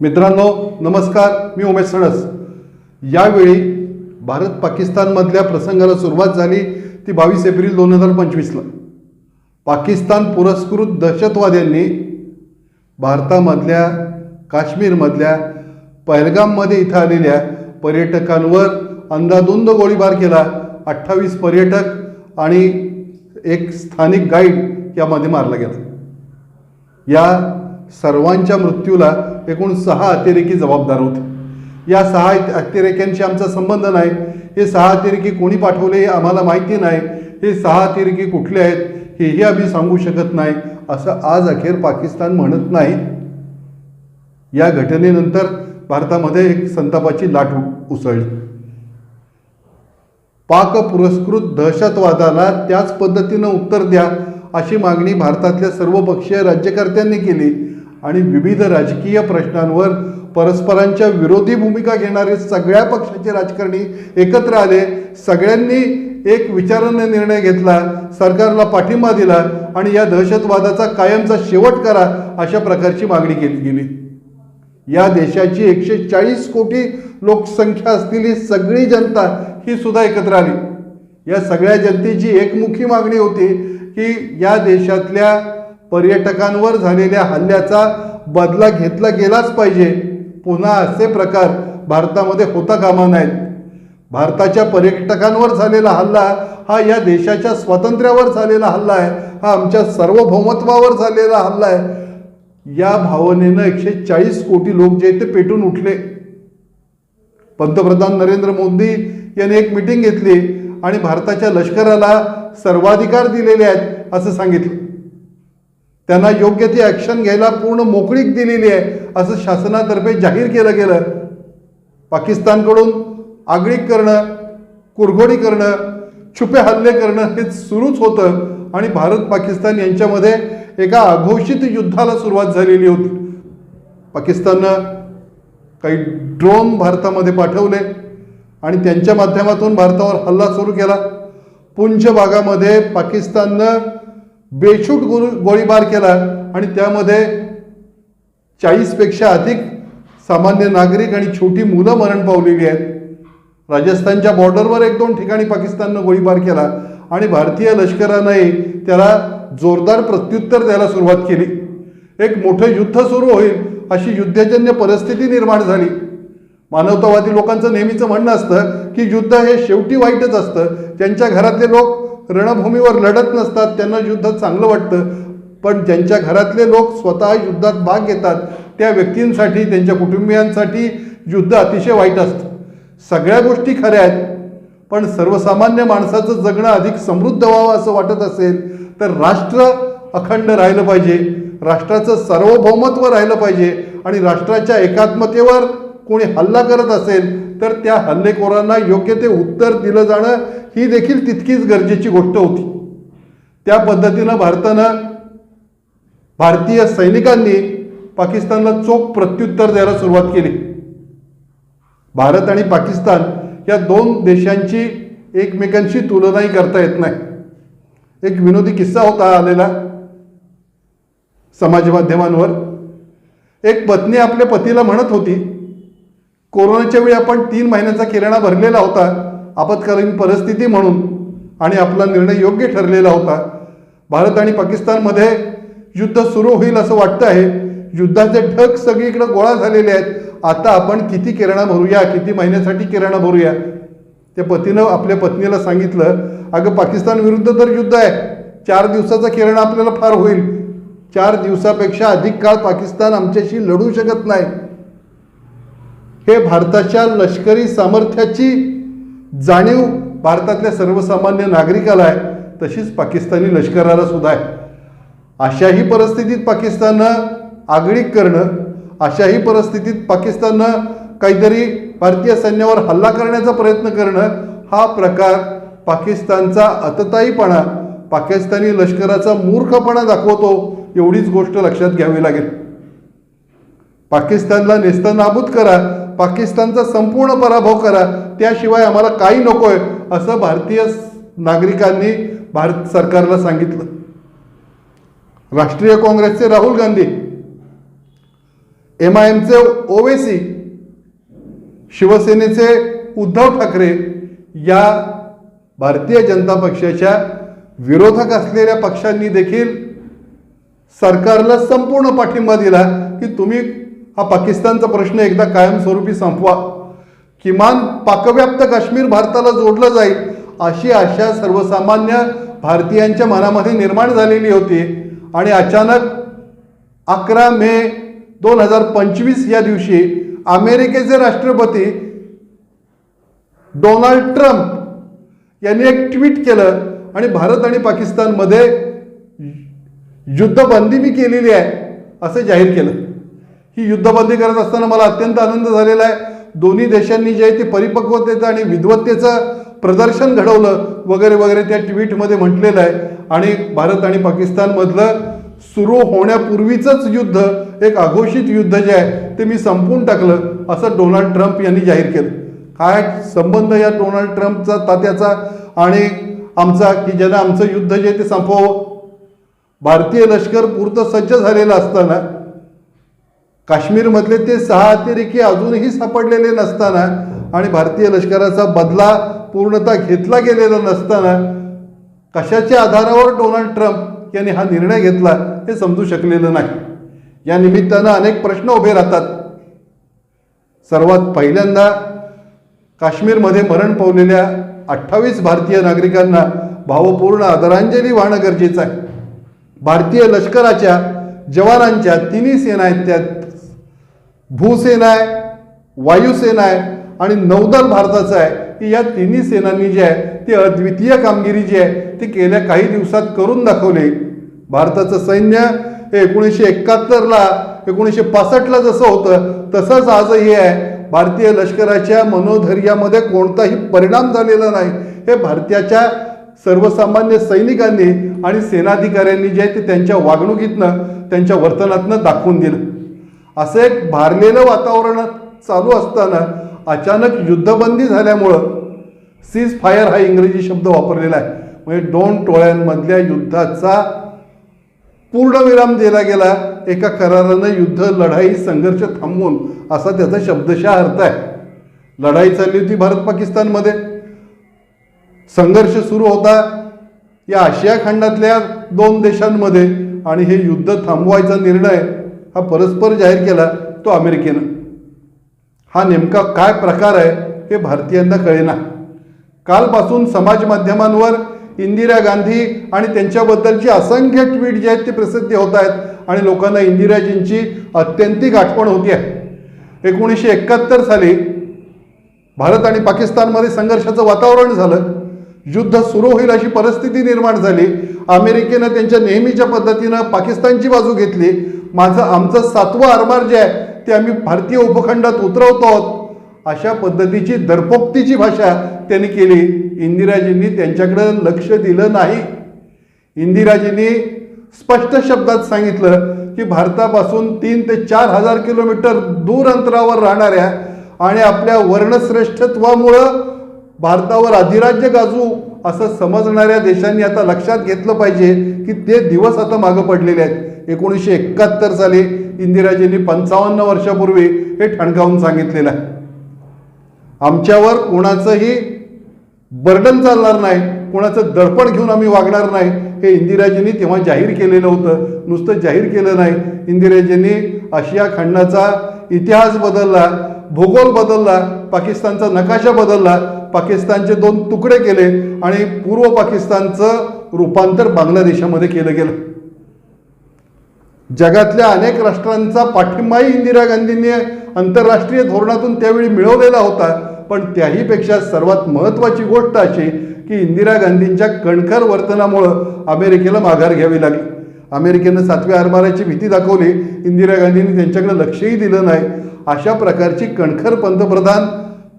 मित्रांनो नमस्कार मी उमेश सणस यावेळी भारत पाकिस्तानमधल्या प्रसंगाला सुरुवात झाली ती बावीस एप्रिल दोन हजार पंचवीसला पाकिस्तान पुरस्कृत दहशतवाद्यांनी भारतामधल्या काश्मीरमधल्या पहलगाममध्ये इथं आलेल्या पर्यटकांवर अंदाधुंद गोळीबार केला. अठ्ठावीस पर्यटक आणि एक स्थानिक गाईड यामध्ये मारला गेला. या सर्वांच्या मृत्यूला एकूण सहा अतिरेकी जबाबदार होते. या सहा अतिरेक्यांशी आमचा संबंध नाही. हे सहा अतिरेकी कोणी पाठवले हे आम्हाला माहिती नाही. हे सहा अतिरेकी कुठले आहेत हेही आम्ही सांगू शकत नाही असं आज अखेर पाकिस्तान म्हणत नाही. या घटनेनंतर भारतामध्ये एक संतापाची लाट उसळली. पाक पुरस्कृत दहशतवादाला त्याच पद्धतीनं उत्तर द्या अशी मागणी भारतातल्या सर्वपक्षीय राज्यकर्त्यांनी केली. आणि विविध राजकीय प्रश्नांवर परस्परांच्या विरोधी भूमिका घेणारे सगळ्या पक्षाचे राजकारणी एकत्र आले. सगळ्यांनी एक विचाराने निर्णय घेतला सरकारला पाठिंबा दिला आणि या दहशतवादाचा कायमचा शेवट करा अशा प्रकारची मागणी केली गेली. या देशाची एकशे चाळीस कोटी लोकसंख्या असलेली सगळी जनता ही सुद्धा एकत्र आली. या सगळ्या जनतेची एकमुखी मागणी होती की या देशातल्या पर्यटकांवर झालेल्या हल्ल्याचा बदला घेतला गेलाच पाहिजे. पुन्हा असे प्रकार भारतामध्ये होता कामा नाहीत. भारताच्या पर्यटकांवर झालेला हल्ला हा या देशाच्या स्वातंत्र्यावर झालेला हल्ला आहे. हा आमच्या सार्वभौमत्वावर झालेला हल्ला आहे. या भावनेनं एकशे चाळीस कोटी लोक जे ते पेटून उठले. पंतप्रधान नरेंद्र मोदी यांनी एक मिटिंग घेतली आणि भारताच्या लष्कराला सर्वाधिकार दिलेले आहेत असं सांगितलं. त्यांना योग्य ती ॲक्शन घ्यायला पूर्ण मोकळीक दिलेली आहे असं शासनातर्फे जाहीर केलं गेलं. पाकिस्तानकडून आगळीक करणं कुरघोडी करणं छुपे हल्ले करणं हे सुरूच होतं आणि भारत पाकिस्तान यांच्यामध्ये एका अघोषित युद्धाला सुरुवात झालेली होती. पाकिस्ताननं काही ड्रोन भारतामध्ये पाठवले आणि त्यांच्या माध्यमातून भारतावर हल्ला सुरू केला. पुंछ भागामध्ये पाकिस्ताननं बेछूट गोळी गोळीबार केला आणि त्यामध्ये चाळीसपेक्षा अधिक सामान्य नागरिक आणि छोटी मुलं मरण पावलेली आहेत. राजस्थानच्या बॉर्डरवर एक दोन ठिकाणी पाकिस्ताननं गोळीबार केला आणि भारतीय लष्करानंही त्याला जोरदार प्रत्युत्तर द्यायला सुरुवात केली. एक मोठं युद्ध सुरू होईल अशी युद्धजन्य परिस्थिती निर्माण झाली. मानवतावादी लोकांचं नेहमीचं म्हणणं असतं की युद्ध हे शेवटी वाईटच असतं. त्यांच्या घरातले लोक रणभूमीवर लढत नसतात त्यांना युद्ध चांगलं वाटतं. पण ज्यांच्या घरातले लोक स्वतः युद्धात भाग घेतात त्या व्यक्तींसाठी त्यांच्या कुटुंबियांसाठी युद्ध अतिशय वाईट असतं. सगळ्या गोष्टी खऱ्या आहेत पण सर्वसामान्य माणसाचं जगणं अधिक समृद्ध व्हावं असं वाटत असेल तर राष्ट्र अखंड राहिलं पाहिजे. राष्ट्राचं सार्वभौमत्व राहिलं पाहिजे आणि राष्ट्राच्या एकात्मतेवर कोणी हल्ला करत असेल तर त्या हल्लेखोरांना योग्य ते उत्तर दिलं जाणं ही देखील तितकीच गरजेची गोष्ट होती. त्या पद्धतीनं भारतानं भारतीय सैनिकांनी पाकिस्तानला चोख प्रत्युत्तर द्यायला सुरुवात केली. भारत आणि पाकिस्तान या दोन देशांची एकमेकांशी तुलनाही करता येत नाही. एक विनोदी किस्सा होता आलेला समाज माध्यमांवर. एक पत्नी आपल्या पतीला म्हणत होती कोरोनाच्या वेळी आपण तीन महिन्याचा किराणा भरलेला होता आपत्कालीन परिस्थिती म्हणून आणि आपला निर्णय योग्य ठरलेला होता. भारत आणि पाकिस्तानमध्ये युद्ध सुरू होईल असं वाटतं आहे. युद्धाचे ढग सगळीकडे गोळा झालेले आहेत. आता आपण किती किराणा भरूया किती महिन्यासाठी किराणा भरूया? त्या पतीनं आपल्या पत्नीला सांगितलं अगं पाकिस्तान विरुद्ध तर युद्ध आहे. चार दिवसाचा किराणा आपल्याला फार होईल. चार दिवसापेक्षा अधिक काळ पाकिस्तान आमच्याशी लढू शकत नाही. हे भारताच्या लष्करी सामर्थ्याची जाणीव भारतातल्या सर्वसामान्य नागरिकाला आहे. तशीच पाकिस्तानी लष्कराला सुद्धा आहे. अशाही परिस्थितीत पाकिस्ताननं आगळीक करणं अशाही परिस्थितीत पाकिस्ताननं काहीतरी भारतीय सैन्यावर हल्ला करण्याचा प्रयत्न करणं हा प्रकार पाकिस्तानचा अतताईपणा पाकिस्तानी लष्कराचा मूर्खपणा दाखवतो एवढीच गोष्ट लक्षात घ्यावी लागेल. पाकिस्तानला नेस्तनाबूत करा पाकिस्तानचा संपूर्ण पराभव करा त्याशिवाय आम्हाला काही नको आहे असं भारतीय नागरिकांनी भारत सरकारला सांगितलं. राष्ट्रीय काँग्रेसचे राहुल गांधी एम आय एमचे ओवेसी शिवसेनेचे उद्धव ठाकरे या भारतीय जनता पक्षाच्या विरोधक असलेल्या पक्षांनी देखील सरकारला संपूर्ण पाठिंबा दिला की तुम्ही हा पाकिस्तानचा प्रश्न एकदा कायमस्वरूपी संपवा. किमान पाकव्याप्त काश्मीर भारताला जोडलं जाईल अशी आशा सर्वसामान्य भारतीयांच्या मनामध्ये निर्माण झालेली होती आणि अचानक अकरा मे दोन हजार पंचवीस या दिवशी अमेरिकेचे राष्ट्रपती डोनाल्ड ट्रम्प यांनी एक ट्विट केलं आणि भारत आणि पाकिस्तानमध्ये युद्धबंदी मी केलेली आहे असं जाहीर केलं. ही युद्धबंदी करत असताना मला अत्यंत आनंद झालेला आहे. दोन्ही देशांनी जे आहे ते परिपक्वतेचं आणि विद्वत्तेचं प्रदर्शन घडवलं वगैरे वगैरे त्या ट्विटमध्ये म्हटलेलं आहे. आणि भारत आणि पाकिस्तानमधलं सुरू होण्यापूर्वीचंच युद्ध एक अघोषित युद्ध जे आहे ते मी संपवून टाकलं असं डोनाल्ड ट्रम्प यांनी जाहीर केलं. काय संबंध या डोनाल्ड ट्रम्पचा तात्याचा आणि आमचा की ज्यानं आमचं युद्ध जे आहे ते संपवावं? भारतीय लष्कर पुरतं सज्ज झालेलं असताना काश्मीरमधले ते सहा अतिरेकी अजूनही सापडलेले नसताना आणि भारतीय लष्कराचा बदला पूर्णतः घेतला गेलेला नसताना कशाच्या आधारावर डोनाल्ड ट्रम्प यांनी हा निर्णय घेतला हे समजू शकलेलं नाही. या निमित्तानं अनेक प्रश्न उभे राहतात. सर्वात पहिल्यांदा काश्मीरमध्ये मरण पावलेल्या अठ्ठावीस भारतीय नागरिकांना भावपूर्ण आदरांजली वाहणं गरजेचं आहे. भारतीय लष्कराच्या जवानांच्या तिन्ही सेना आहेत त्यात भूसेना आहे वायुसेना आहे आणि नौदल भारताचं आहे. की या तिन्ही सेनांनी जे आहे ती अद्वितीय कामगिरी जी आहे ती गेल्या काही दिवसात करून दाखवली. भारताचं सैन्य हे एकोणीसशे एकाहत्तरला एकोणीसशे पासष्टला जसं होतं तसंच आजही आहे. भारतीय लष्कराच्या मनोधैर्यामध्ये कोणताही परिणाम झालेला नाही. हे भारताच्या सर्वसामान्य सैनिकांनी आणि सेनाधिकाऱ्यांनी जे आहे ते त्यांच्या वागणुकीतनं त्यांच्या वर्तनातनं दाखवून दिलं. असं एक भारलेलं वातावरण चालू असताना अचानक युद्धबंदी झाल्यामुळं सीज फायर हा इंग्रजी शब्द वापरलेला आहे. म्हणजे दोन टोळ्यांमधल्या युद्धाचा पूर्णविराम दिला गेला एका करारानं युद्ध लढाई संघर्ष थांबवून असा त्याचा शब्दशः अर्थ आहे. लढाई चालली होती भारत पाकिस्तानमध्ये. संघर्ष सुरू होता या आशिया खंडातल्या दोन देशांमध्ये आणि हे युद्ध थांबवायचा निर्णय हा परस्पर जाहीर केला तो अमेरिकेनं. हा नेमका काय प्रकार आहे हे भारतीयांना कळेना. कालपासून समाज माध्यमांवर इंदिरा गांधी आणि त्यांच्याबद्दलची असंख्य ट्विट जे आहेत ते प्रसिद्ध होत आहेत आणि लोकांना इंदिराजींची अत्यंतिक आठवण होती आहे एकोणीसशे एकाहत्तर साली भारत आणि पाकिस्तानमध्ये संघर्षाचं वातावरण झालं. युद्ध सुरू होईल अशी परिस्थिती निर्माण झाली. अमेरिकेनं त्यांच्या नेहमीच्या पद्धतीनं पाकिस्तानची बाजू घेतली. माझं आमचं सातवं आरमार जे आहे ते आम्ही भारतीय उपखंडात उतरवतो आहोत. अशा पद्धतीची दरपोक्तीची भाषा त्यांनी केली. इंदिराजींनी त्यांच्याकडं लक्ष दिलं नाही. इंदिराजींनी स्पष्ट शब्दात सांगितलं की भारतापासून तीन ते चार हजार किलोमीटर दूर अंतरावर राहणाऱ्या आणि आपल्या वर्णश्रेष्ठत्वामुळं भारतावर अधिराज्य गाजू असं समजणाऱ्या देशांनी आता लक्षात घेतलं पाहिजे की ते दिवस आता मागं पडलेले आहेत. एकोणीसशे एकाहत्तर साली इंदिराजींनी पंचावन्न वर्षापूर्वी हे ठणकावून सांगितलेलं आहे. आमच्यावर कोणाचंही बर्डन चालणार नाही कोणाचं दडपण घेऊन आम्ही वागणार नाही हे इंदिराजींनी तेव्हा जाहीर केलेलं होतं. नुसतं जाहीर केलं नाही. इंदिराजींनी आशिया खंडाचा इतिहास बदलला भूगोल बदलला पाकिस्तानचा नकाशा बदलला पाकिस्तानचे दोन तुकडे केले आणि पूर्व पाकिस्तानचं रूपांतर बांगलादेशामध्ये केलं गेलं. जगातल्या अनेक राष्ट्रांचा पाठिंबाही इंदिरा गांधींनी आंतरराष्ट्रीय धोरणातून त्यावेळी मिळवलेला होता. पण त्याहीपेक्षा सर्वात महत्त्वाची गोष्ट अशी की इंदिरा गांधींच्या कणखर वर्तनामुळं अमेरिकेला माघार घ्यावी लागली. अमेरिकेनं सातव्या आरमाराची भीती दाखवली. इंदिरा गांधींनी त्यांच्याकडे लक्षही दिलं नाही. अशा प्रकारची कणखर पंतप्रधान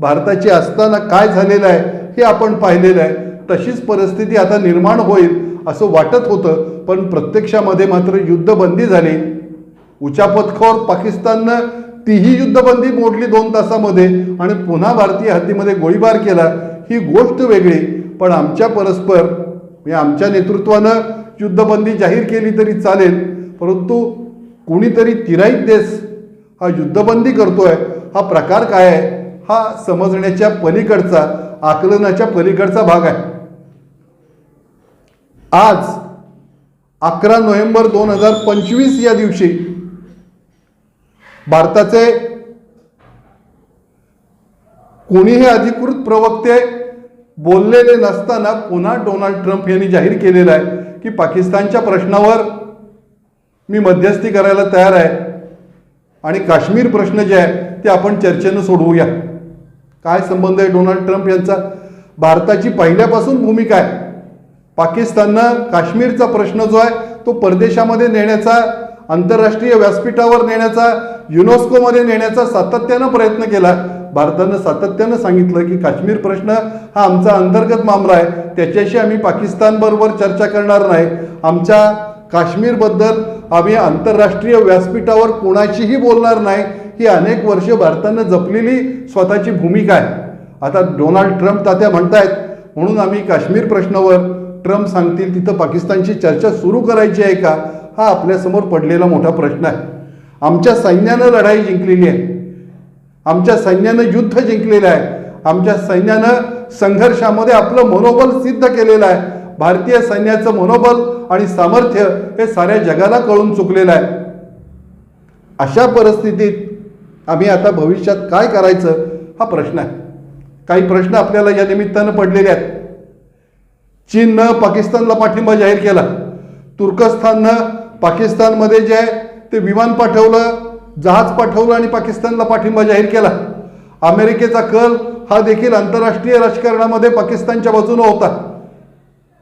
भारताची असताना काय झालेलं आहे हे आपण पाहिलेलं आहे. तशीच परिस्थिती आता निर्माण होईल. असं वाटत होतं पण प्रत्यक्षामध्ये मात्र युद्धबंदी झाली. उचापतखोर पाकिस्ताननं तीही युद्धबंदी मोडली दोन तासामध्ये आणि पुन्हा भारतीय हद्दीमध्ये गोळीबार केला. ही गोष्ट वेगळी पण आमच्या परस्पर म्हणजे आमच्या नेतृत्वानं युद्धबंदी जाहीर केली तरी चालेल परंतु कुणीतरी तिराईत देश हा युद्धबंदी करतोय हा प्रकार काय आहे हा समजण्याच्या पलीकडचा आकलनाच्या पलीकडचा भाग आहे. आज अकरा नोव्हेंबर दोन हजार पंचवीस या दिवशी भारताचे कोणीही अधिकृत प्रवक्ते बोललेले नसताना पुन्हा डोनाल्ड ट्रम्प यांनी जाहीर केलेलं आहे की पाकिस्तानच्या प्रश्नावर मी मध्यस्थी करायला तयार आहे. आणि काश्मीर प्रश्न जे आहे ते आपण चर्चेनं सोडवूया. काय संबंध आहे डोनाल्ड ट्रम्प यांचा? भारताची पहिल्यापासून भूमिका आहे. पाकिस्ताननं काश्मीरचा प्रश्न जो आहे तो परदेशामध्ये नेण्याचा आंतरराष्ट्रीय व्यासपीठावर नेण्याचा युनेस्कोमध्ये नेण्याचा सातत्यानं प्रयत्न केला. भारतानं सातत्यानं सांगितलं की काश्मीर प्रश्न हा आमचा अंतर्गत मामला आहे. त्याच्याशी आम्ही पाकिस्तानबरोबर चर्चा करणार नाही. आमच्या काश्मीरबद्दल आम्ही आंतरराष्ट्रीय व्यासपीठावर कोणाशीही बोलणार नाही. ही अनेक वर्ष भारतानं जपलेली स्वतःची भूमिका आहे. आता डोनाल्ड ट्रम्प तात्या म्हणतायत म्हणून आम्ही काश्मीर प्रश्नावर ट्रम्प सांगतील तिथं पाकिस्तानची चर्चा सुरू करायची आहे का? हा आपल्यासमोर पडलेला मोठा प्रश्न आहे. आमच्या सैन्यानं लढाई जिंकलेली आहे. आमच्या सैन्यानं युद्ध जिंकलेलं आहे. आमच्या सैन्यानं संघर्षामध्ये आपलं मनोबल सिद्ध केलेलं आहे. भारतीय सैन्याचं मनोबल आणि सामर्थ्य हे साऱ्या जगाला कळून चुकलेलं आहे. अशा परिस्थितीत आम्ही आता भविष्यात काय करायचं? हा प्रश्न आहे. काही प्रश्न आपल्याला या निमित्तानं पडलेले आहेत. चीननं पाकिस्तानला पाठिंबा जाहीर केला. तुर्कस्ताननं पाकिस्तानमध्ये जे आहे ते विमान पाठवलं जहाज पाठवलं आणि पाकिस्तानला पाठिंबा जाहीर केला. अमेरिकेचा कल हा देखील आंतरराष्ट्रीय राजकारणामध्ये पाकिस्तानच्या बाजूनं होता.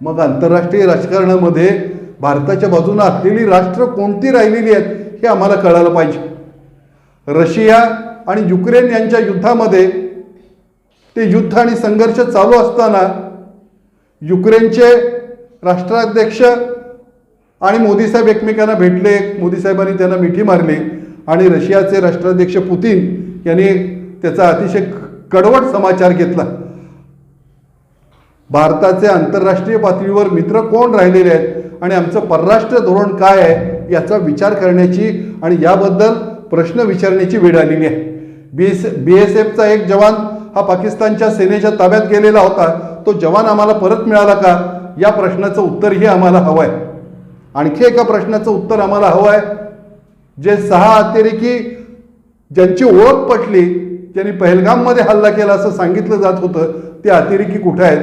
मग आंतरराष्ट्रीय राजकारणामध्ये भारताच्या बाजूनं असलेली राष्ट्र कोणती राहिलेली आहेत हे आम्हाला कळायला पाहिजे. रशिया आणि युक्रेन यांच्या युद्धामध्ये ते युद्ध आणि संघर्ष चालू असताना युक्रेनचे राष्ट्राध्यक्ष आणि मोदीसाहेब एकमेकांना भेटले. मोदीसाहेबांनी त्यांना मिठी मारली आणि रशियाचे राष्ट्राध्यक्ष पुतीन यांनी त्याचा अतिशय कडवट समाचार घेतला. भारताचे आंतरराष्ट्रीय पातळीवर मित्र कोण राहिलेले आहेत आणि आमचं परराष्ट्र धोरण काय आहे याचा विचार करण्याची आणि याबद्दल प्रश्न विचारण्याची वेळ आलेली आहे. बी एस बी एस एफचा एक जवान हा पाकिस्तानच्या सेनेच्या ताब्यात गेलेला होता. तो जवान आम्हाला परत मिळाला का? या प्रश्नाचं उत्तरही आम्हाला हवं आहे. आणखी एका प्रश्नाचं उत्तर आम्हाला हवं आहे. जे सहा अतिरेकी ज्यांची ओळख पटली ज्यांनी पहलगाममध्ये हल्ला केला असं सांगितलं जात होतं ते अतिरेकी कुठे आहेत?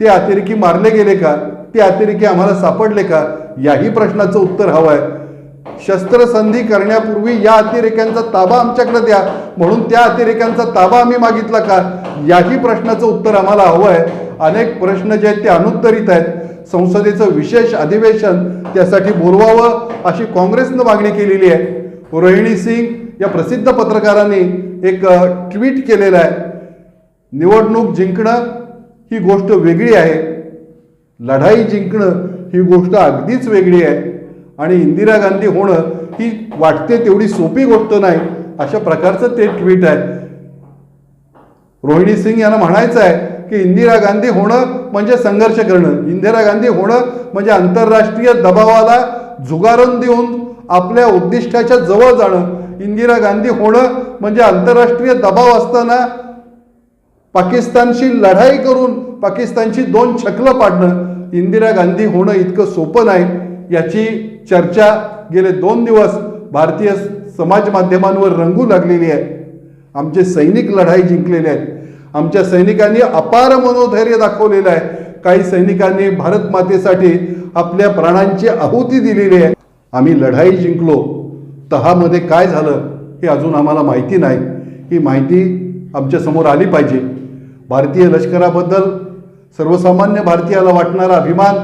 ते अतिरेकी मारले गेले का? ते अतिरेकी आम्हाला सापडले का? याही प्रश्नाचं उत्तर हवं आहे. शस्त्रसंधी करण्यापूर्वी या अतिरेक्यांचा ताबा आमच्याकडे द्या. म्हणून त्या अतिरेक्यांचा ताबा आम्ही मागितला का? याही प्रश्नाचं उत्तर आम्हाला हवं आहे. अनेक प्रश्न जे आहेत ते अनुत्तरित आहेत. संसदेचं विशेष अधिवेशन त्यासाठी बोलवावं अशी काँग्रेसनं मागणी केलेली आहे. रोहिणी सिंग या प्रसिद्ध पत्रकारांनी एक ट्विट केलेलं आहे. निवडणूक जिंकणं ही गोष्ट वेगळी आहे. लढाई जिंकणं ही गोष्ट अगदीच वेगळी आहे. आणि इंदिरा गांधी होणं ही वाटते तेवढी सोपी गोष्ट नाही अशा प्रकारचं ते ट्विट आहे रोहिणी सिंग यांना म्हणायचं आहे की इंदिरा गांधी होणं म्हणजे संघर्ष करणं. इंदिरा गांधी होणं म्हणजे आंतरराष्ट्रीय दबावाला जुगारण देऊन आपल्या उद्दिष्टाच्या जवळ जाणं. इंदिरा गांधी होणं म्हणजे आंतरराष्ट्रीय दबाव असताना पाकिस्तानशी लढाई करून पाकिस्तानची दोन छकलं पाडणं. इंदिरा गांधी होणं इतकं सोपं नाही. याची चर्चा गेले दोन दिवस भारतीय समाज माध्यमांवर रंगू लागलेली आहे. आमचे सैनिक लढाई जिंकलेले आहेत. आमच्या सैनिकांनी अपार मनोधैर्य दाखवलेलं आहे. काही सैनिकांनी भारत मातेसाठी आपल्या प्राणांची आहुती दिलेली आहे. आम्ही लढाई जिंकलो. तहामध्ये काय झालं हे अजून आम्हाला माहिती नाही. ही माहिती आमच्यासमोर आली पाहिजे. भारतीय लष्कराबद्दल सर्वसामान्य भारतीयाला वाटणारा अभिमान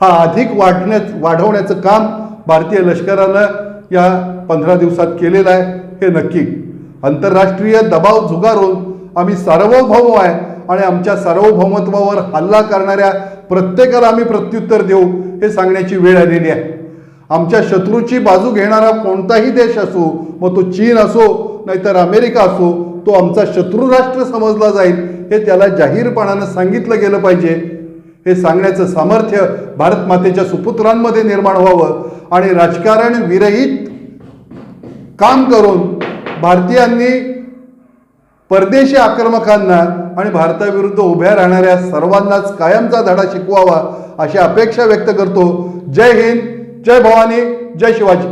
हा अधिक वाढण्याच वाढवण्याचं काम भारतीय लष्करानं या पंधरा दिवसात केलेलं आहे हे नक्की. आंतरराष्ट्रीय दबाव झुगारून आम्ही सार्वभौम आहे आणि आमच्या सार्वभौमत्वावर हल्ला करणाऱ्या प्रत्येकाला आम्ही प्रत्युत्तर देऊ हे सांगण्याची वेळ आलेली आहे. आमच्या शत्रूची बाजू घेणारा कोणताही देश असो मग तो चीन असो नाहीतर अमेरिका असो तो आमचा शत्रू राष्ट्र समजला जाईल हे त्याला जाहीरपणानं सांगितलं गेलं पाहिजे. हे सांगण्याचं सामर्थ्य भारत मातेच्या सुपुत्रांमध्ये निर्माण व्हावं आणि राजकारण विरहित काम करून भारतीयांनी परदेशी आक्रमकांना आणि भारताविरुद्ध उभ्या राहणाऱ्या सर्वांनाच कायमचा धडा शिकवावा अशी अपेक्षा व्यक्त करतो. जय हिंद जय भवानी जय शिवाजी.